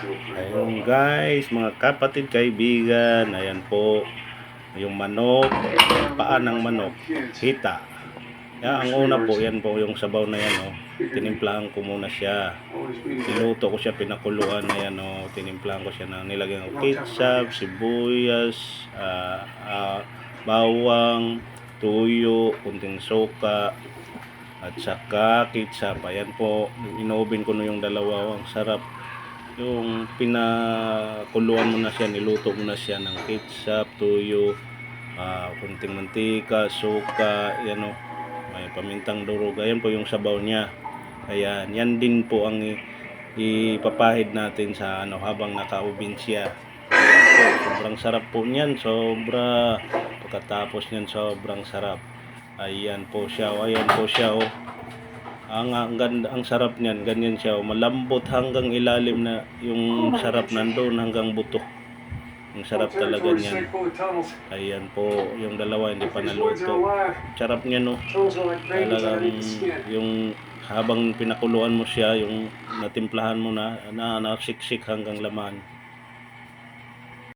Ayun guys, mga kapatid kaibigan, ayan po yung manok, paa ng manok, hita. Yan, ang una po, yan po yung sabaw na yan, oh. Tinimplahan ko muna siya. Niluto ko siya, pinakuluan na yan, oh. Tinimplahan ko siya na nilagyan ko ketchup, sibuyas, ah, ah, bawang, tuyo, kunting soka, at saka ketchup. Ayan po, inoven ko na yung dalawa. Ang sarap. Yung pinakuluan mo na siya, niluto mo na siya ng ketchup, tuyo, ah, kunting mantika, suka, yan o. May pamintang durog. Ayan po yung sabaw niya. Ayan, yan din po ang ipapahid natin sa ano habang nakaubin siya. Po, sobrang sarap po niyan, sobra. Pagkatapos niyan, sobrang sarap. Ayan po siya, ayan po siya oh. Ang ang ganda, ang sarap niyan, ganyan siya, oh. malambot hanggang ilalim na yung sarap nandoon hanggang buto. Ang sarap talaga niyan. Ayan po, yung dalawa hindi pa naluto. Sarap niya no. Talagang yung habang pinakuluan mo siya, yung natimplahan mo na, na nasiksik hanggang laman.